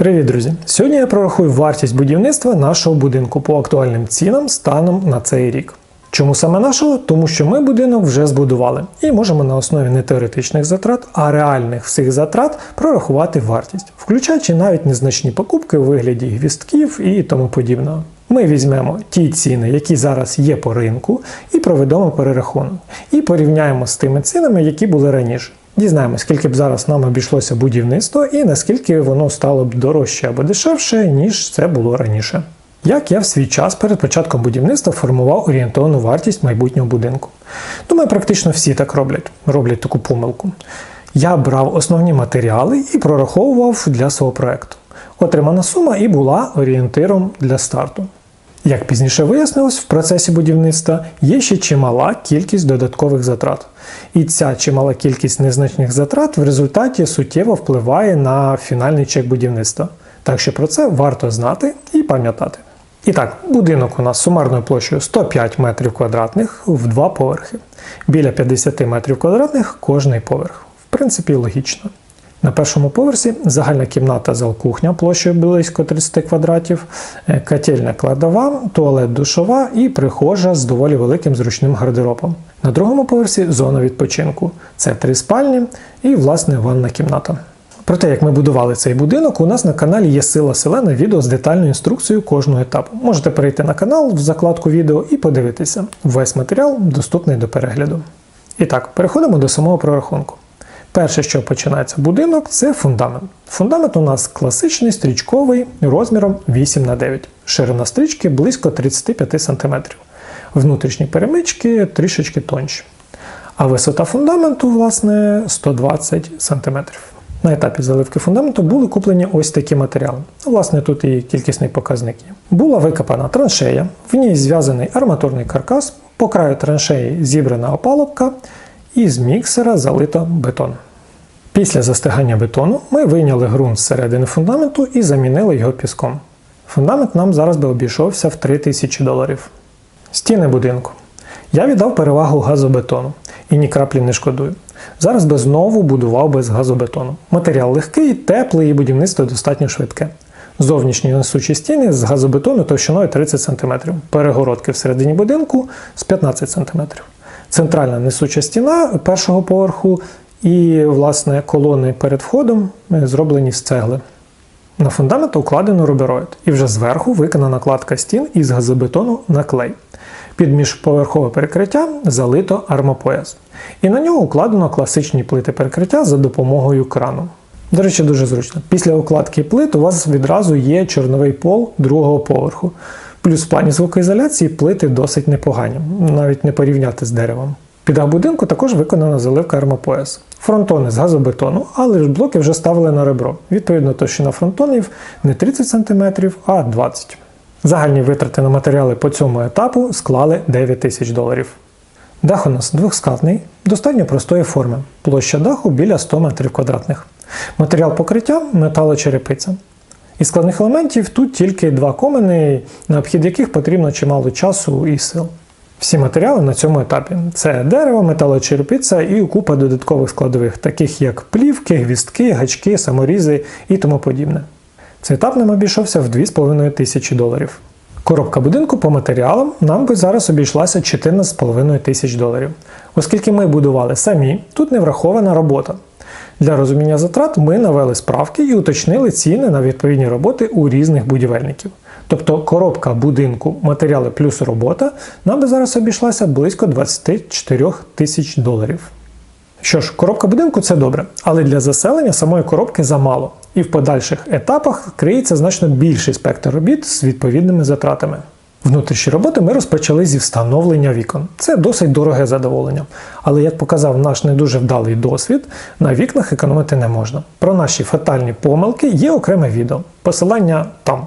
Привіт, друзі! Сьогодні я прорахую вартість будівництва нашого будинку по актуальним цінам станом на цей рік. Чому саме нашого? Тому що ми будинок вже збудували і можемо на основі не теоретичних затрат, а реальних всіх затрат прорахувати вартість, включаючи навіть незначні покупки у вигляді гвістків і тому подібного. Ми візьмемо ті ціни, які зараз є по ринку, і проведемо перерахунок. І порівняємо з тими цінами, які були раніше. Дізнаємося, скільки б зараз нам обійшлося будівництво і наскільки воно стало б дорожче або дешевше, ніж це було раніше. Як я в свій час перед початком будівництва формував орієнтовну вартість майбутнього будинку. Думаю, практично всі так роблять, роблять таку помилку. Я брав основні матеріали і прораховував для свого проекту. Отримана сума і була орієнтиром для старту. Як пізніше вияснилось, в процесі будівництва є ще чимала кількість додаткових затрат. І ця чимала кількість незначних затрат в результаті суттєво впливає на фінальний чек будівництва. Так що про це варто знати і пам'ятати. І так, будинок у нас сумарною площею 105 метрів квадратних в два поверхи. Біля 50 метрів квадратних кожний поверх. В принципі, логічно. На першому поверсі загальна кімната зал кухня площею близько 30 квадратів, е, котельня кладова, туалет душова і прихожа з доволі великим зручним гардеробом. На другому поверсі зона відпочинку. Це три спальні і, власне, ванна кімната. Про те, як ми будували цей будинок, у нас на каналі є сила селена відео з детальною інструкцією кожного етапу. Можете перейти на канал в закладку відео і подивитися. Весь матеріал доступний до перегляду. І так, переходимо до самого прорахунку. Перше, що починається будинок, це фундамент. Фундамент у нас класичний стрічковий розміром 8 на 9 Ширина стрічки близько 35 см. Внутрішні перемички трішечки тонші. А висота фундаменту, власне, 120 см. На етапі заливки фундаменту були куплені ось такі матеріали. Власне, тут і кількісний показник є. Була викопана траншея, в ній зв'язаний арматурний каркас, по краю траншеї зібрана опалубка і з міксера залито бетон. Після застигання бетону ми вийняли ґрунт з середини фундаменту і замінили його піском. Фундамент нам зараз би обійшовся в 3000 доларів. Стіни будинку. Я віддав перевагу газобетону і ні краплі не шкодую. Зараз би знову будував без газобетону. Матеріал легкий, теплий і будівництво достатньо швидке. Зовнішні несучі стіни з газобетону товщиною 30 см, перегородки всередині будинку з 15 см. Центральна несуча стіна першого поверху і, власне, колони перед входом е, зроблені з цегли. На фундамент укладено рубероїд, і вже зверху виконана кладка стін із газобетону на клей. Під міжповерхове перекриття залито армопояс. І на нього укладено класичні плити перекриття за допомогою крану. До речі, дуже зручно. Після укладки плит у вас відразу є чорновий пол другого поверху. Плюс в плані звукоізоляції плити досить непогані, навіть не порівняти з деревом. Під дах будинку також виконана заливка армопояс. Фронтони з газобетону, але ж блоки вже ставили на ребро. Відповідно, товщина фронтонів не 30 см, а 20 Загальні витрати на матеріали по цьому етапу склали 9 тисяч доларів. Дах у нас двохскатний, достатньо простої форми. Площа даху біля 100 метрів квадратних. Матеріал покриття металочерепиця. Із складних елементів тут тільки два комини, на обхід яких потрібно чимало часу і сил. Всі матеріали на цьому етапі це дерево, металочерепиця і купа додаткових складових, таких як плівки, гвістки, гачки, саморізи і тому подібне. Цей етап нам обійшовся в 2,5 тисячі доларів. Коробка будинку по матеріалам нам би зараз обійшлася 14,5 тисяч доларів. Оскільки ми будували самі, тут не врахована робота. Для розуміння затрат ми навели справки і уточнили ціни на відповідні роботи у різних будівельників. Тобто коробка будинку, матеріали плюс робота нам би зараз обійшлася близько 24 тисяч доларів. Що ж, коробка будинку це добре, але для заселення самої коробки замало, і в подальших етапах криється значно більший спектр робіт з відповідними затратами. Внутрішні роботи ми розпочали зі встановлення вікон. Це досить дороге задоволення. Але як показав наш не дуже вдалий досвід, на вікнах економити не можна. Про наші фатальні помилки є окреме відео. Посилання там.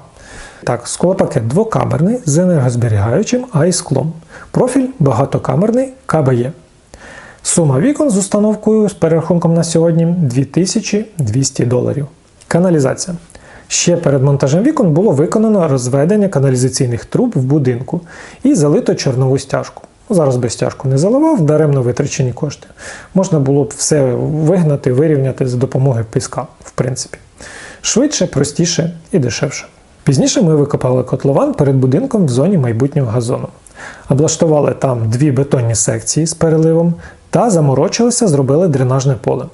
Так, склопакет двокамерний з енергозберігаючим АІ-склом. Профіль багатокамерний КБЄ. Сума вікон з установкою з перерахунком на сьогодні 2200 доларів. Каналізація. Ще перед монтажем вікон було виконано розведення каналізаційних труб в будинку і залито чорнову стяжку. Зараз би стяжку не заливав, даремно витрачені кошти. Можна було б все вигнати, вирівняти за допомогою піска, в принципі. Швидше, простіше і дешевше. Пізніше ми викопали котлован перед будинком в зоні майбутнього газону. Облаштували там дві бетонні секції з переливом та заморочилися, зробили дренажне поле.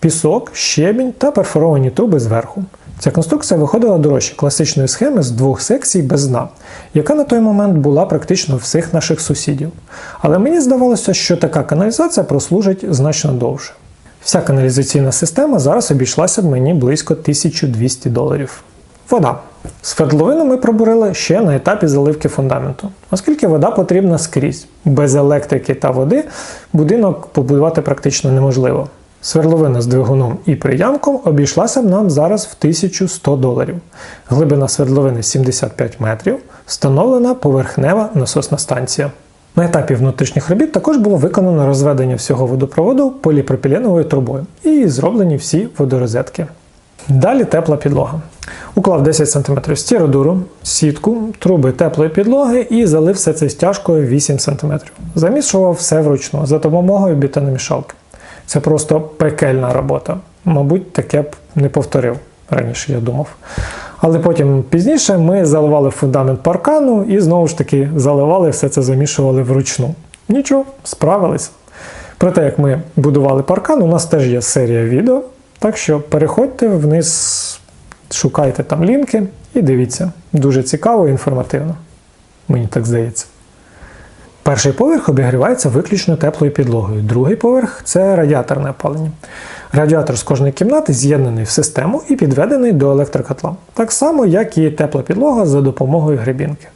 Пісок, щебінь та перфоровані труби зверху. Ця конструкція виходила дорожче класичної схеми з двох секцій без дна, яка на той момент була практично всіх наших сусідів. Але мені здавалося, що така каналізація прослужить значно довше. Вся каналізаційна система зараз обійшлася б мені близько 1200 доларів. Вода. Свердловину ми пробурили ще на етапі заливки фундаменту, оскільки вода потрібна скрізь. Без електрики та води будинок побудувати практично неможливо. Свердловина з двигуном і приямком обійшлася б нам зараз в 1100 доларів. Глибина свердловини 75 метрів, встановлена поверхнева насосна станція. На етапі внутрішніх робіт також було виконано розведення всього водопроводу поліпропіленовою трубою і зроблені всі водорозетки. Далі тепла підлога. Уклав 10 см стіродуру, сітку, труби теплої підлоги і залив все це стяжкою 8 см. Замішував все вручну за допомогою бетономішалки. Це просто пекельна робота. Мабуть, таке б не повторив раніше, я думав. Але потім пізніше ми заливали фундамент паркану і знову ж таки заливали все це замішували вручну. Нічого, справились. Про те, як ми будували паркан, у нас теж є серія відео. Так що переходьте вниз, шукайте там лінки і дивіться. Дуже цікаво і інформативно. Мені так здається. Перший поверх обігрівається виключно теплою підлогою. Другий поверх це радіаторне опалення. Радіатор з кожної кімнати з'єднаний в систему і підведений до електрокотла. Так само, як і тепла підлога за допомогою гребінки.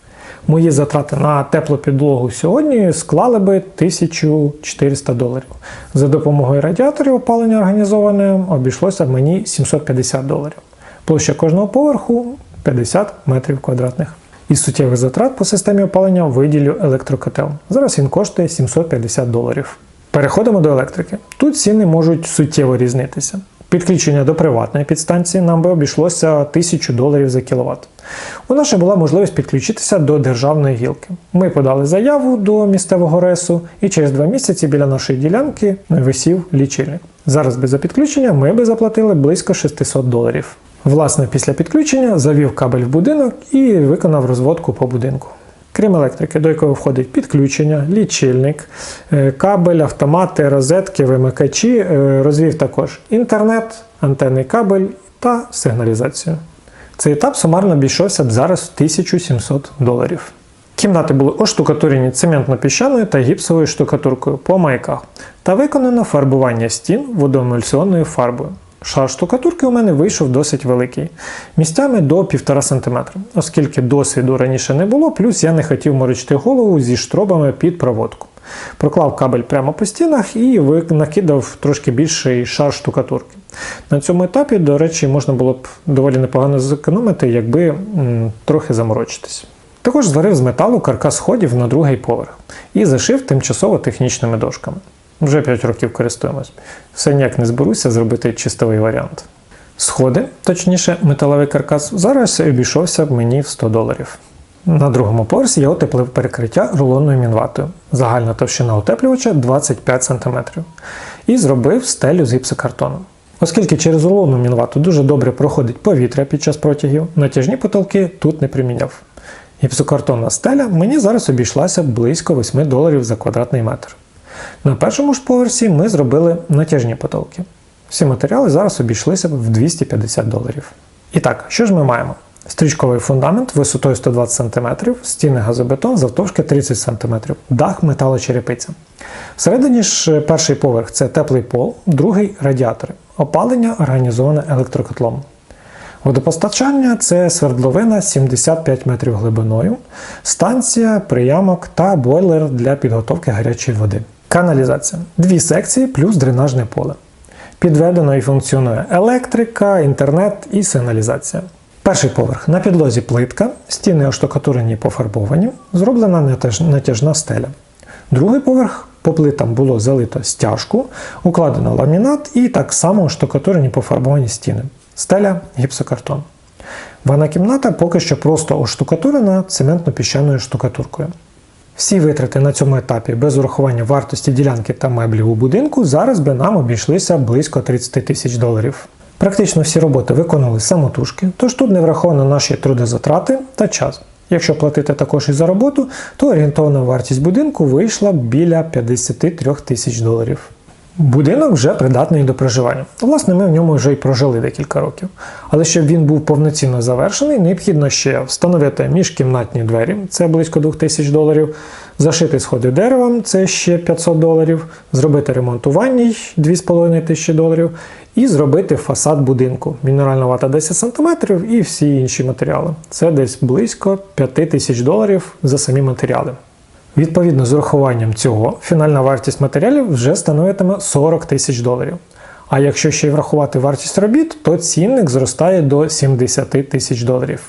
Мої затрати на теплу підлогу сьогодні склали би 1400 доларів. За допомогою радіаторів опалення організоване обійшлося мені 750 доларів. Площа кожного поверху 50 метрів квадратних. Із суттєвих затрат по системі опалення виділю електрокотел. Зараз він коштує 750 доларів. Переходимо до електрики. Тут ціни можуть суттєво різнитися. Підключення до приватної підстанції нам би обійшлося 1000 доларів за кіловат. У нас була можливість підключитися до державної гілки. Ми подали заяву до місцевого ресу, і через два місяці біля нашої ділянки висів лічильник. Зараз би за підключення ми би заплатили близько 600 доларів. Власне, після підключення завів кабель в будинок і виконав розводку по будинку. Крім електрики, до якої входить підключення, лічильник, е, кабель, автомати, розетки, вимикачі, е, розвів також інтернет, антенний кабель та сигналізацію. Цей етап сумарно обійшовся б зараз в 1700 доларів. Кімнати були оштукатурені цементно-піщаною та гіпсовою штукатуркою по маяках та виконано фарбування стін водоемульсіонною фарбою. Шар штукатурки у мене вийшов досить великий, місцями до 1,5 см, оскільки досвіду раніше не було, плюс я не хотів морочити голову зі штробами під проводку. Проклав кабель прямо по стінах і накидав трошки більший шар штукатурки. На цьому етапі, до речі, можна було б доволі непогано зекономити, якби м, трохи заморочитись. Також зварив з металу каркас сходів на другий поверх і зашив тимчасово технічними дошками. Вже 5 років користуємось. Все ніяк не зберуся зробити чистовий варіант. Сходи, точніше, металевий каркас, зараз обійшовся мені в 100 доларів. На другому поверсі я утеплив перекриття рулонною мінватою. Загальна товщина утеплювача 25 см. І зробив стелю з гіпсокартону. Оскільки через рулонну мінвату дуже добре проходить повітря під час протягів, натяжні потолки тут не приміняв. Гіпсокартонна стеля мені зараз обійшлася близько 8 доларів за квадратний метр. На першому ж поверсі ми зробили натяжні потолки. Всі матеріали зараз обійшлися в 250 доларів. І так, що ж ми маємо? Стрічковий фундамент висотою 120 см, стіни газобетон завтовшки 30 см, дах металочерепиця. Всередині ж перший поверх це теплий пол, другий радіатори. Опалення організоване електрокотлом. Водопостачання це свердловина 75 метрів глибиною, станція, приямок та бойлер для підготовки гарячої води. Каналізація. Дві секції плюс дренажне поле. Підведено і функціонує електрика, інтернет і сигналізація. Перший поверх на підлозі плитка, стіни оштукатурені і пофарбовані, зроблена натяжна стеля. Другий поверх по плитам було залито стяжку, укладено ламінат і так само оштукатурені пофарбовані стіни. Стеля гіпсокартон. Ванна кімната поки що просто оштукатурена цементно-піщаною штукатуркою. Всі витрати на цьому етапі без урахування вартості ділянки та меблів у будинку зараз би нам обійшлися близько 30 тисяч доларів. Практично всі роботи виконали самотужки, тож тут не враховано наші трудозатрати та час. Якщо платити також і за роботу, то орієнтовна вартість будинку вийшла біля 53 тисяч доларів. Будинок вже придатний до проживання. Власне, ми в ньому вже й прожили декілька років. Але щоб він був повноцінно завершений, необхідно ще встановити міжкімнатні двері, це близько 2000 доларів, зашити сходи деревом, це ще 500 доларів, зробити ремонт у ванній 2500 доларів, і зробити фасад будинку. Мінеральна вата 10 см і всі інші матеріали. Це десь близько 5000 доларів за самі матеріали. Відповідно, з урахуванням цього фінальна вартість матеріалів вже становитиме 40 тисяч доларів. А якщо ще й врахувати вартість робіт, то цінник зростає до 70 тисяч доларів.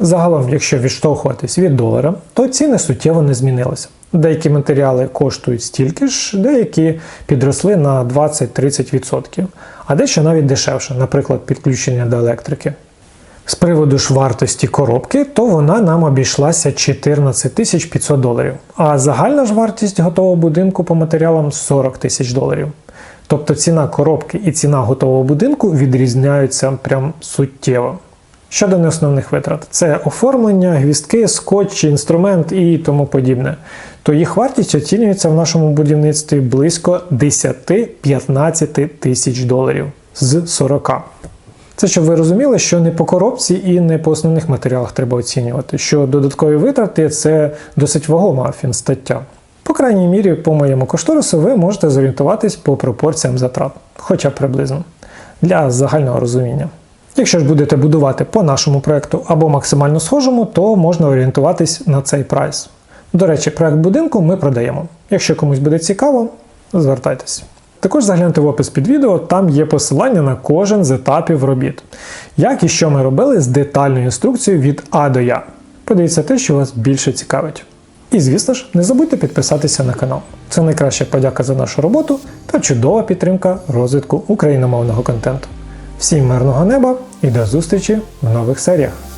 Загалом, якщо відштовхуватись від долара, то ціни суттєво не змінилися. Деякі матеріали коштують стільки ж, деякі підросли на 20-30%, а дещо навіть дешевше, наприклад, підключення до електрики. З приводу ж вартості коробки, то вона нам обійшлася 14 500 доларів, а загальна ж вартість готового будинку по матеріалам 40 тисяч доларів. Тобто ціна коробки і ціна готового будинку відрізняються прям суттєво. Щодо неосновних витрат, це оформлення, гвістки, скотч, інструмент і тому подібне. То їх вартість оцінюється в нашому будівництві близько 10-15 тисяч доларів з 40. Це щоб ви розуміли, що не по коробці і не по основних матеріалах треба оцінювати, що додаткові витрати це досить вагома фінстаття. По крайній мірі, по моєму кошторису, ви можете зорієнтуватись по пропорціям затрат, хоча приблизно, для загального розуміння. Якщо ж будете будувати по нашому проекту або максимально схожому, то можна орієнтуватись на цей прайс. До речі, проект будинку ми продаємо. Якщо комусь буде цікаво, звертайтеся. Також загляньте в опис під відео, там є посилання на кожен з етапів робіт. Як і що ми робили з детальною інструкцією від А до Я. Подивіться те, що вас більше цікавить. І звісно ж, не забудьте підписатися на канал. Це найкраща подяка за нашу роботу та чудова підтримка розвитку україномовного контенту. Всім мирного неба і до зустрічі в нових серіях!